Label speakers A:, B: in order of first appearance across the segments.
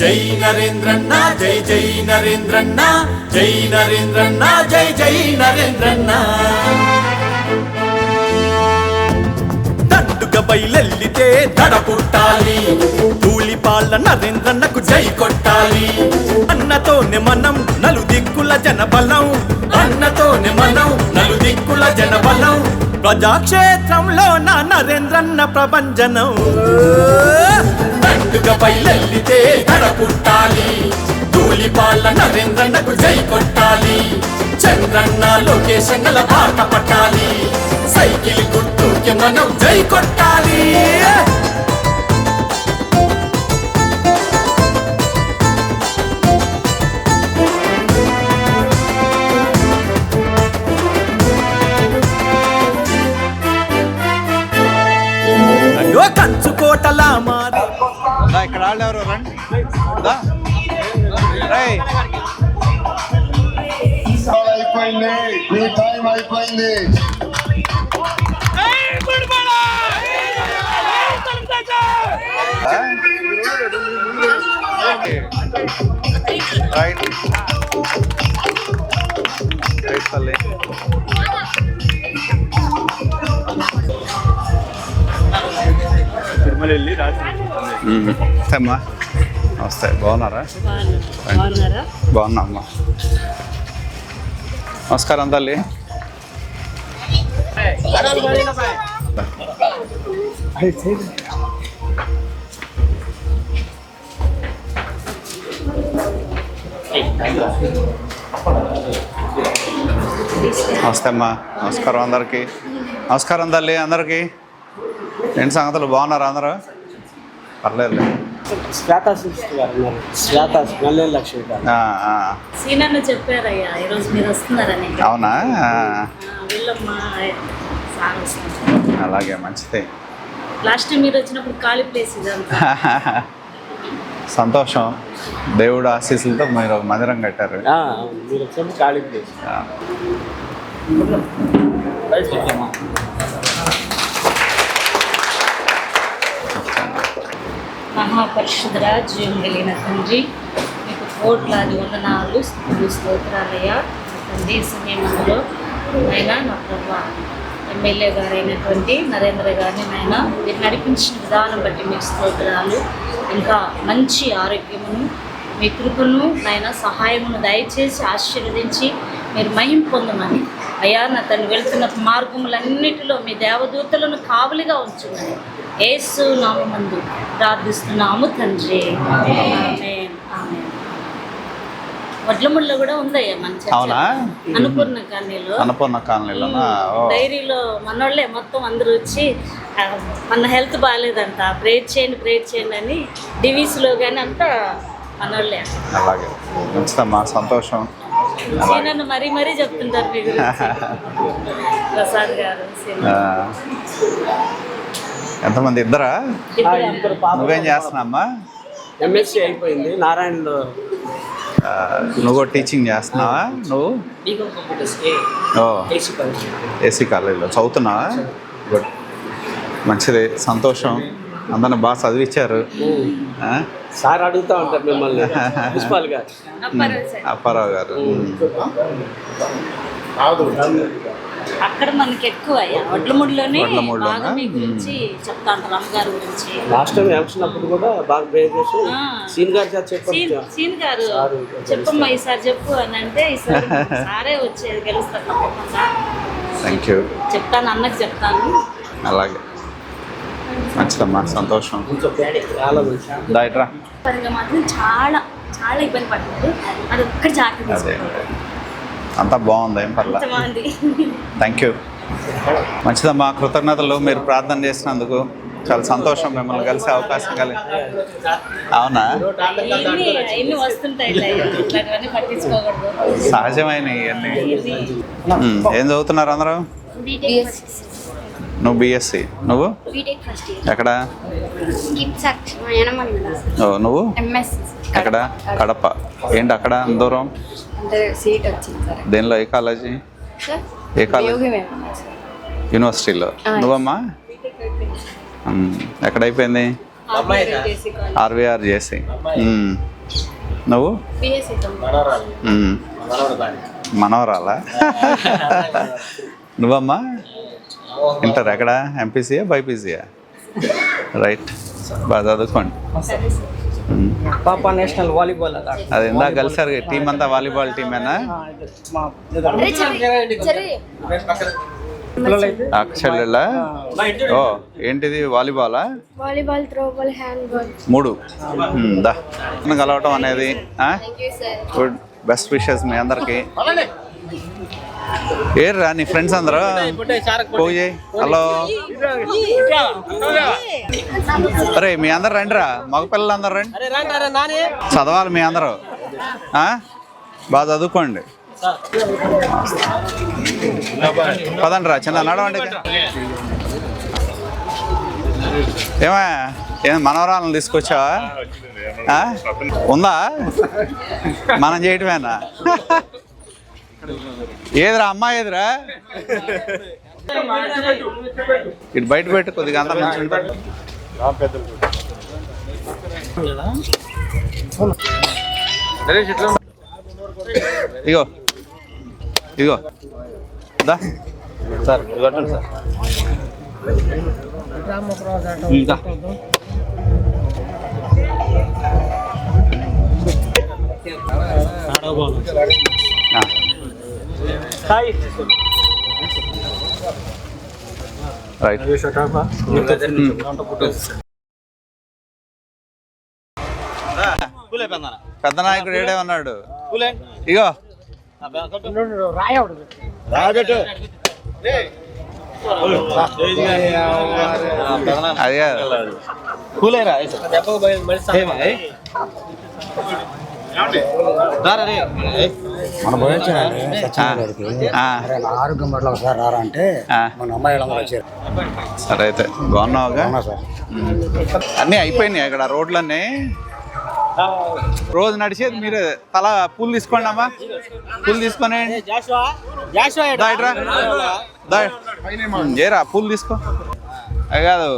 A: జై నరేంద్రన్న జై జై నరేంద్రన్న జై నరేంద్రన్న జై జై నరేంద్రన్న. దండుగ బయలెల్లితే దడ పుట్టాలి. ధూళిపాళ్ళ నరేంద్రన్నకు జై కొట్టాలి. అన్నతోనే మనం నలు దిక్కుల జనబలం. అన్నతోనే మనం నలు దిక్కుల జనబలం. ప్రజాక్షేత్రంలో నా నరేంద్రన్న ప్రభంజనం. దండుగ లల్లితే ధర పుట్టాలి. ధూళిపాళ్ళ నరేంద్రన్నకు జై కొట్టాలి. చంద్రన్న గల బాట పట్టాలి. సైకిల్ గుర్తుకి మనం జై కొట్టాలి.
B: మీ టైం అయిపోయింది.
C: రైట్ రైట్ తల్లి. అమ్మా నమస్తే. బాగున్నారా?
D: బాగున్నారా?
C: బాగున్నా అమ్మా. నమస్కారం తల్లి. నమస్తే అమ్మా. నమస్కారం అందరికీ. నమస్కారం తల్లి అందరికీ. ఏంటి సంగతులు? బాగున్నారా అందరూ? పర్లేదు
E: శ్వేత సిస్టర్ గారు ఉన్నారు. శ్వేత మల్లె లక్ష్మి గారు
C: ఆ, ఆ.
D: సీనన్న చెప్పారయ్యా ఈరోజు మీరు వస్తున్నారని
C: అవునా? అలాగే మంచిది.
D: లాస్ట్ టైం మీరు వచ్చినప్పుడు ఖాళీ ప్లేస్ ఇదంతా
C: సంతోషం. దేవుడు ఆశీస్సులతో మీరు ఒక మందిరం కట్టారు.
E: ఆ, మీరు వచ్చినప్పుడు ఖాళీ ప్లేస్
C: ఆ,
D: మహాపరిశుద్ధ జీవం కలిగిన తండ్రి మీకు కోట్లాది వందనాలు స్థుతులు స్తోత్రాలయ్యా. తండ్రి సమయంలో అయినా నా ప్రభా ఎమ్మెల్యే గారైనటువంటి నరేంద్ర గారిని నాయన మీరు నడిపించిన విధానం బట్టి మీకు స్తోత్రాలు ఇంకా మంచి ఆరోగ్యమును మీ కృపను నాయన సహాయమును దయచేసి ఆశీర్వదించి మీరు మహిం పొందమని. అయ్యా నా తను వెళ్తున్న మార్గములన్నిటిలో మీ దేవదూతలను కావలిగా ఉంచుమని. ఏసు నామందు ప్రార్థిస్తున్నాము తండ్రి. వడ్లముళ్ళలో కూడా ఉందయ్యా మన చర్చ.
C: అవునా?
D: అనుపూర్ణ కాలనీలో.
C: అన్నపూర్ణ కాలనీలోనా? ఓ.
D: డైరీలో మనోళ్ళే మొత్తం అందరూ వచ్చి మన హెల్త్ బాగాలేదంట ప్రేర్ చేయండి ప్రేర్ చేయండి అని డివీస్లో కానీ అంతా మనోళ్ళే.
C: అలాగే. మంచిదమ్మా సంతోషం.
D: సీనన్ను మరీ మరీ చెప్తుంటారు మీ ప్రసాద్ గారు
C: ఎంతమంది? ఇద్దరా? నువ్వేం చేస్తున్నామ్మా
E: ఎంఎస్సి అయిపోయింది. నారాయణలో
C: నువ్వు టీచింగ్ చేస్తున్నావా? నువ్వు?
E: ఏసీ కాలేజ్
C: ఏసీ కాలేజీలో చదువుతున్నావా? గుడ్ మంచిది. సంతోషం. అందరిని బాగా చదివించారు ఆ?
E: సార్ అడుగుతా ఉంటారు మిమ్మల్ని. పుష్పాల్ గారు.
D: అప్పారావు సార్.
C: అప్పారావు గారు.
D: అక్కడ మనకి ఎక్కువ అయ్యా. వడ్లముడిలోనే? బాగా మీ గురించి చెప్తా ఉంటారు అమ్మగారి గురించి.
E: లాస్ట్ టైం ఎలక్షన్ అప్పుడు కూడా బాగా ప్రేర్ చేసి. సీన్ గారు చేత చెప్పారు
D: సీన్ గారు చెప్పమ్మా ఈసారి చెప్పు అని అంటే ఈసారి సారే వచ్చేది గెలుస్తారు తప్పకుండా.
C: థ్యాంక్ యూ
D: చెప్తాను అన్నకి చెప్తాను.
C: అలాగే. మంచిదమ్మా సంతోషం.
D: మాత్రం చాలా చాలా ఇబ్బంది పడుతుంది అది ఒక్కటి జాగ్రత్త.
C: అంతా బాగుంది ఏం పర్లేదు థ్యాంక్ యూ మంచిదమ్మా కృతజ్ఞతలు మీరు ప్రార్థన చేసినందుకు. చాలా సంతోషం మిమ్మల్ని కలిసే అవకాశం కలిగి అవునా? సహజమైన ఇవన్నీ ఏం చదువుతున్నారు అందరూ? నువ్వు బిఎస్సి నువ్వు?
F: బీటెక్ ఫస్ట్ ఇయర్
C: ఎక్కడ? నువ్వు?
F: ఎంఎస్
C: ఎక్కడ? కడప. ఏంటి అక్కడ దూరం?
F: అంటే సీట్ వచ్చింది సార్.
C: దేనిలో? ఏ కాలేజీ?
F: సార్
C: ఏ కాలేజ్? యూనివర్సిటీలో. నువ్వమ్మా? ఉమ్, ఎక్కడ అయిపోయింది
E: అమ్మాయి. సార్.
F: చేసి
C: ఆర్వీఆర్ చేసి. నువ్వు
E: మనవరాలా?
C: నువ్వమ్మా? ఇంటర్ ఎక్కడ? ఎంపీసీయా బైపీసీయా రైట్ బాగా చదువుకోండి.
E: పాప నేషనల్ వాలీబాల్
C: అది ఇందాక కలిసారు టీం అంతా వాలీబాల్ టీమేనా? అక్షళ్ళ ఓ ఏంటిది? వాలీబాలా?
F: వాలీబాల్ త్రోబాల్ హ్యాండ్ బాల్
C: మూడు దా. కలవటం అనేది గుడ్ బెస్ట్ విషెస్ మీ అందరికి. ఏర్రా నీ ఫ్రెండ్స్ అందరూ? పోయి హలో. అరే మీ అందరు రండిరా. మగ పిల్లలు అందరు రండి. చదవాలి మీ అందరూ? బాగా చదువుకోండి. పదండి రా చిన్న నడవండి. ఏమా ఏం మనవరాలను తీసుకొచ్చావా? ఉందా? మనం చేయటమేనా? ఏదిరా అమ్మాయి ఏదిరా? ఇటు బయట పెట్టు కొద్దిగా అంతా మంచి ఉంటాడు ఇగో ఇగో. దా. సార్ ఇవ్వండి సార్. ఇంకా. రైట్. పెద్ద నాయకుడు ఏడే ఉన్నాడు? ఇగో. అది కాదు.
G: మన ఆరోగ్యం పట్ల ఒకసారి రారా అంటే. మన అమ్మాయి వచ్చారు.
C: సరే అయితే బాగున్నావుగా?
G: సార్.
C: అన్నీ అయిపోయినాయి ఇక్కడ రోడ్లన్నీ. రోజు నడిచేది మీరే. తల పూలు తీసుకోండి అమ్మా. పూలు తీసుకొని దా ఇట్రా. దా. ఉమ్, ఏరా పూలు తీసుకో. అది కాదు.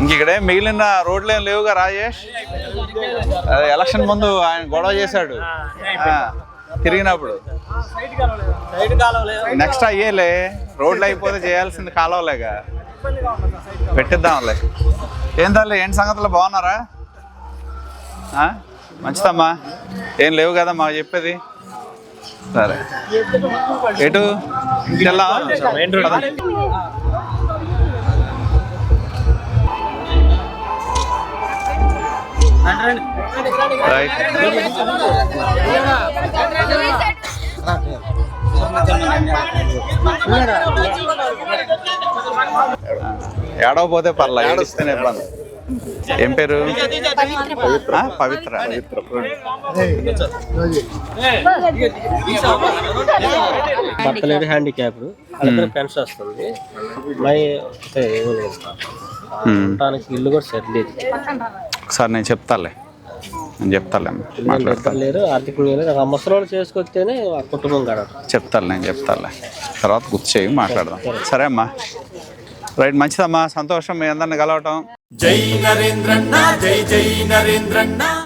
C: ఇంక ఇక్కడే మిగిలిన రోడ్లు ఏం లేవుగా రాజేష్? ఎలక్షన్ ముందు ఆయన గొడవ చేశాడు. తిరిగినప్పుడు. నెక్స్ట్ అయ్యేలే రోడ్లు అయిపోతే చేయాల్సింది కాలువలేగా. పెట్టిద్దాంలే. ఏం తల్లి ఏంటి సంగతులు? బాగున్నారా? మంచిదమ్మా. ఏం లేవు కదా మాకు చెప్పేది. సరే. ఎటు? రైట్ ఏడవపోతే పర్లా ఏడిస్తేనే ఇబ్బంది. ఏం పేరు? ఆ, పవిత్ర.
E: భర్తలేడు హ్యాండిక్యాప్డ్ వాళ్ళిద్దరు ఫ్రెండ్స్ వస్తుంది. మై. ఉండటానికి ఇల్లు కూడా సరిలేదు
C: ఒకసారి నేను చెప్తాలే. నేను చెప్తాలే మాట్లాడతాను
E: లేరు ఆర్థికంగా ముసలోళ్ళు చేసుకొస్తేనే కుటుంబం గడవదు.
C: చెప్తాను నేను చెప్తాలే. తర్వాత గుర్తు చేయి మాట్లాడదాం. సరే అమ్మా. రైట్ మంచిదమ్మా. సంతోషం మీ అందరిని కలవటం.
A: జై నరేంద్రన్న జై జై నరేంద్రన్న.